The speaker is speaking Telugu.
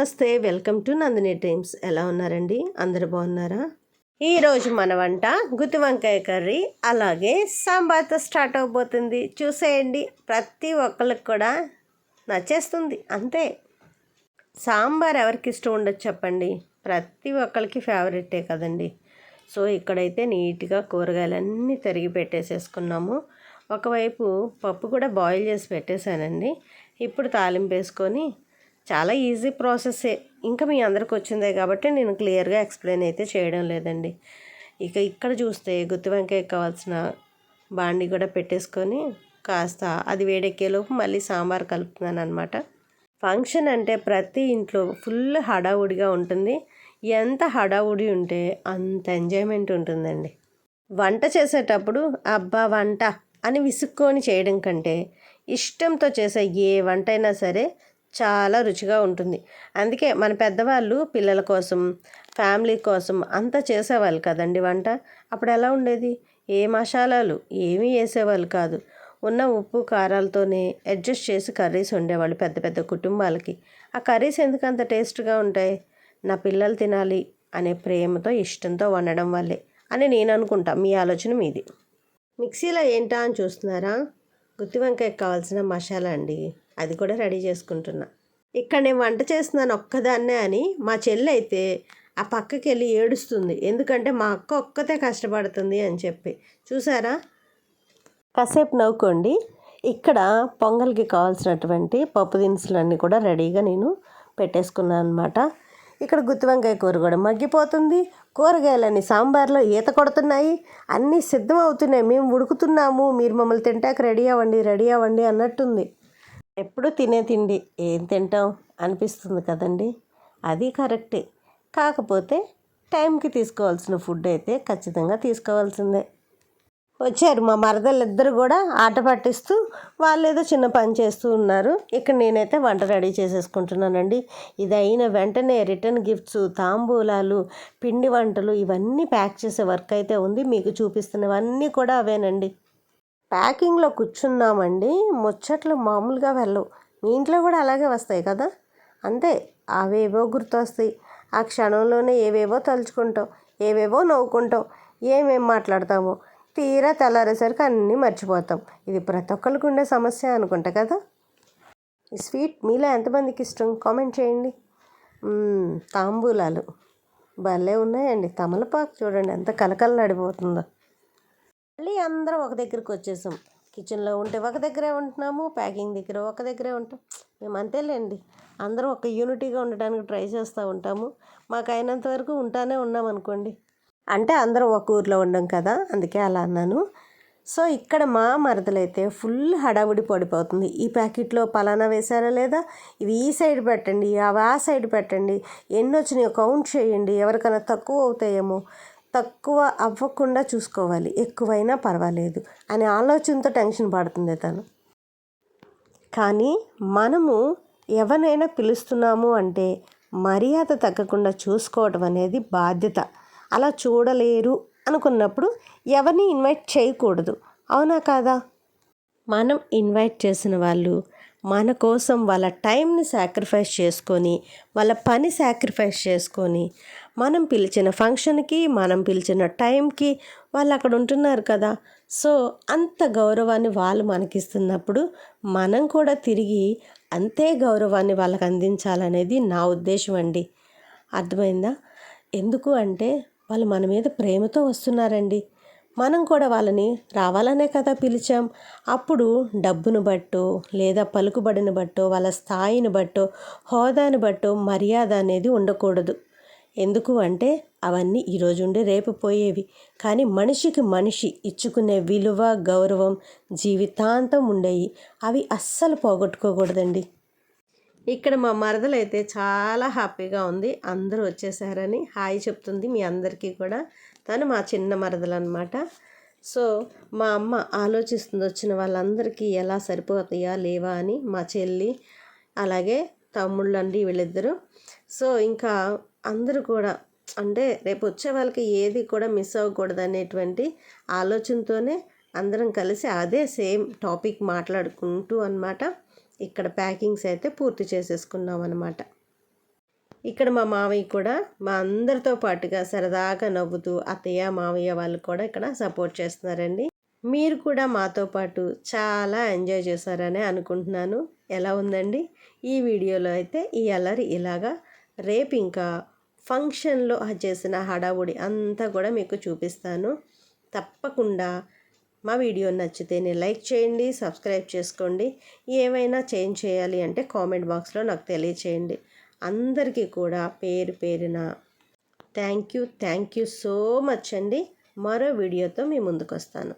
నమస్తే వెల్కమ్ టు నందిని డ్రీమ్స్ ఎలా ఉన్నారండి? అందరు బాగున్నారా? ఈరోజు మన వంట గుత్తి వంకాయ కర్రీ అలాగే సాంబార్తో స్టార్ట్ అవబోతుంది. చూసేయండి ప్రతి ఒక్కరికి కూడా నచ్చేస్తుంది అంతే. సాంబార్ ఎవరికి ఇష్టం ఉండదు చెప్పండి. ప్రతి ఒక్కరికి ఫేవరెటే కదండి. సో ఇక్కడైతే నీట్గా కూరగాయలన్నీ తరిగి పెట్టేసేసుకున్నాము. ఒకవైపు పప్పు కూడా బాయిల్ చేసి పెట్టేశానండి. ఇప్పుడు తాలింపు వేసుకొని చాలా ఈజీ ప్రాసెస్సే. ఇంకా మీ అందరికి వచ్చిందే కాబట్టి నేను క్లియర్గా ఎక్స్ప్లెయిన్ అయితే చేయడం లేదండి. ఇక ఇక్కడ చూస్తే గుత్తి వంకాయ కావాల్సిన బాండి కూడా పెట్టేసుకొని కాస్త అది వేడెక్కేలోపు మళ్ళీ సాంబార్ కలుపుతున్నాను అనమాట ఫంక్షన్ అంటే ప్రతి ఇంట్లో ఫుల్ హడావుడిగా ఉంటుంది. ఎంత హడావుడి ఉంటే అంత ఎంజాయ్మెంట్ ఉంటుందండి. వంట చేసేటప్పుడు అబ్బా వంట అని విసుక్కొని చేయడం కంటే ఇష్టంతో చేసే ఏ వంట అయినా సరే చాలా రుచిగా ఉంటుంది. అందుకే మన పెద్దవాళ్ళు పిల్లల కోసం ఫ్యామిలీ కోసం అంతా చేసేవాళ్ళు కదండి వంట. అప్పుడు ఎలా ఉండేది? ఏ మసాలాలు? ఏమీ వేసేవాళ్ళు కాదు. ఉన్న ఉప్పు కారాలతోనే అడ్జస్ట్ చేసి కర్రీస్ ఉండేవాళ్ళు పెద్ద పెద్ద కుటుంబాలకి. ఆ కర్రీస్ ఎందుకు అంత టేస్ట్గా ఉంటాయి? నా పిల్లలు తినాలి అనే ప్రేమతో ఇష్టంతో వండడం వల్లే అని నేను అనుకుంటా. మీ ఆలోచన మీది. మిక్సీలో ఏంటా అని చూస్తున్నారా? గుత్తి వంకాయకి కావాల్సిన మసాలా అండి. అది కూడా రెడీ చేసుకుంటున్నా. ఇక్కడ నేను వంట చేస్తున్నాను ఒక్కదాన్నే అని మా చెల్లి అయితే ఆ పక్కకి వెళ్ళి ఏడుస్తుంది. ఎందుకంటే మా అక్క ఒక్కతే కష్టపడుతుంది అని చెప్పి. చూసారా? కాసేపు నవ్వుకోండి. ఇక్కడ పొంగల్కి కావాల్సినటువంటి పప్పు దినుసులన్నీ కూడా రెడీగా నేను పెట్టేసుకున్నాను అనమాట ఇక్కడ గుత్తి వంకాయ కూర కూడా మగ్గిపోతుంది. కూరగాయలన్నీ సాంబార్లో ఈత కొడుతున్నాయి. అన్నీ సిద్ధం అవుతున్నాయి మేము ఉడుకుతున్నాము. మీరు మమ్మల్ని తింటాక రెడీ అవ్వండి రెడీ అవ్వండి అన్నట్టుంది. ఎప్పుడు తినే తిండి ఏం తింటాం అనిపిస్తుంది కదండి. అది కరెక్టే. కాకపోతే టైంకి తీసుకోవాల్సిన ఫుడ్ అయితే ఖచ్చితంగా తీసుకోవాల్సిందే. వచ్చారు మా మరదలిద్దరు కూడా ఆట పట్టిస్తూ వాళ్ళు ఏదో చిన్న పని చేస్తూ ఉన్నారు. ఇక్కడ నేనైతే వంట రెడీ చేసేసుకుంటున్నానండి. ఇది అయిన వెంటనే రిటర్న్ గిఫ్ట్స్ తాంబూలాలు పిండి వంటలు ఇవన్నీ ప్యాక్ చేసే వర్క్ అయితే ఉంది. మీకు చూపిస్తున్నవన్నీ కూడా అవేనండి. ప్యాకింగ్లో కూర్చున్నామండి. ముచ్చట్లు మామూలుగా వెళ్ళవు. మీ ఇంట్లో కూడా అలాగే వస్తాయి కదా? అంతే. అవేవో గుర్తొస్తాయి. ఆ క్షణంలోనే ఏవేవో తలుచుకుంటాం. ఏవేవో నవ్వుకుంటాం. ఏమేం మాట్లాడతామో. తీరా తెల్లారేసరికి అన్నీ మర్చిపోతాం. ఇది ప్రతి ఒక్కరికి ఉండే సమస్య అనుకుంటా కదా? ఈ స్వీట్ మీలో ఎంతమందికి ఇష్టం? కామెంట్ చేయండి. తాంబూలాలు. భలే ఉన్నాయండి. తమలపాకు చూడండి ఎంత కలకల్లాడిపోతుందో మళ్ళీ అందరం ఒక దగ్గరికి వచ్చేసాం. కిచెన్లో ఉంటే ఒక దగ్గరే ఉంటున్నాము ప్యాకింగ్ దగ్గర ఒక దగ్గరే ఉంటాం. మేము అంతేలేండి. అందరం ఒక యూనిటీగా ఉండడానికి ట్రై చేస్తూ ఉంటాము. మాకు అయినంత వరకు ఉంటానే ఉన్నాం అనుకోండి. అంటే అందరం ఒక ఊర్లో ఉండం కదా అందుకే అలా అన్నాను. సో ఇక్కడ మా మరదలైతే ఫుల్ హడావుడి పడిపోతుంది. ఈ ప్యాకెట్లో పలానా వేసారా లేదా? ఇవి ఈ సైడ్ పెట్టండి అవి ఆ సైడ్ పెట్టండి. ఎన్ని వచ్చినాయో కౌంట్ చేయండి ఎవరికైనా తక్కువ అవుతాయేమో. తక్కువ అవ్వకుండా చూసుకోవాలి. ఎక్కువైనా పర్వాలేదు అనే ఆలోచనతో టెన్షన్ పడుతుంది తను. కానీ మనము ఎవరినైనా పిలుస్తున్నాము అంటే మర్యాద తగ్గకుండా చూసుకోవడం అనేది బాధ్యత. అలా చూడలేరు అనుకున్నప్పుడు ఎవరిని ఇన్వైట్ చేయకూడదు. అవునా కాదా? మనం ఇన్వైట్ చేసిన వాళ్ళు మన కోసం వాళ్ళ టైంని సాక్రిఫైస్ చేసుకొని వాళ్ళ పని సాక్రిఫైస్ చేసుకొని మనం పిలిచిన ఫంక్షన్కి మనం పిలిచిన టైంకి వాళ్ళు అక్కడ ఉంటున్నారు కదా. సో అంత గౌరవాన్ని వాళ్ళు మనకిస్తున్నప్పుడు మనం కూడా తిరిగి అంతే గౌరవాన్ని వాళ్ళకి అందించాలనేది నా ఉద్దేశం అండి. అర్థమైందా? ఎందుకు అంటే వాళ్ళు మన మీద ప్రేమతో వస్తున్నారండి. మనం కూడా వాళ్ళని రావాలనే కదా పిలిచాం. అప్పుడు డబ్బును బట్టో లేదా పలుకుబడిని బట్టో వాళ్ళ స్థాయిని బట్టో హోదాని బట్టో మర్యాద అనేది ఉండకూడదు. ఎందుకు అంటే అవన్నీ ఈరోజు ఉండి రేపు పోయేవి. కానీ మనిషికి మనిషి ఇచ్చుకునే విలువ గౌరవం జీవితాంతం ఉండేవి అవి అస్సలు పోగొట్టుకోకూడదండి. ఇక్కడ మా మరదలైతే చాలా హ్యాపీగా ఉంది. అందరూ వచ్చేసారని హాయ్ చెప్తుంది మీ అందరికీ కూడా. తను మా చిన్న మరదలు అనమాట సో మా అమ్మ ఆలోచిస్తుంది వచ్చిన వాళ్ళందరికీ ఎలా సరిపోతాయా లేవా అని మా చెల్లి అలాగే తమ్ముళ్ళు అండి వీళ్ళిద్దరూ. సో ఇంకా అందరూ కూడా అంటే రేపు వచ్చే వాళ్ళకి ఏది కూడా మిస్ అవ్వకూడదు అనేటువంటి ఆలోచనతోనే అందరం కలిసి అదే సేమ్ టాపిక్ మాట్లాడుకుంటూ అనమాట ఇక్కడ ప్యాకింగ్స్ అయితే పూర్తి చేసేసుకున్నాం అనమాట ఇక్కడ మా మావయ్య కూడా మా అందరితో పాటుగా సరదాగా నవ్వుతూ అత్తయ్య మావయ్య వాళ్ళు కూడా ఇక్కడ సపోర్ట్ చేస్తున్నారండి. మీరు కూడా మాతో పాటు చాలా ఎంజాయ్ చేశారని అనుకుంటున్నాను. ఎలా ఉందండి? ఈ వీడియోలో అయితే ఈ అల్లరి ఇలాగా. రేపు ఇంకా ఫంక్షన్లో చేసిన హడావుడి అంతా కూడా మీకు చూపిస్తాను. తప్పకుండా మా వీడియో నచ్చితేనే లైక్ చేయండి సబ్స్క్రైబ్ చేసుకోండి. ఏమైనా చేంజ్ చేయాలి అంటే కామెంట్ బాక్స్లో నాకు తెలియచేయండి. అందరికీ కూడా పేరు పేరున thank you thank you so much అండి. మరో వీడియోతో మీ ముందుకు వస్తాను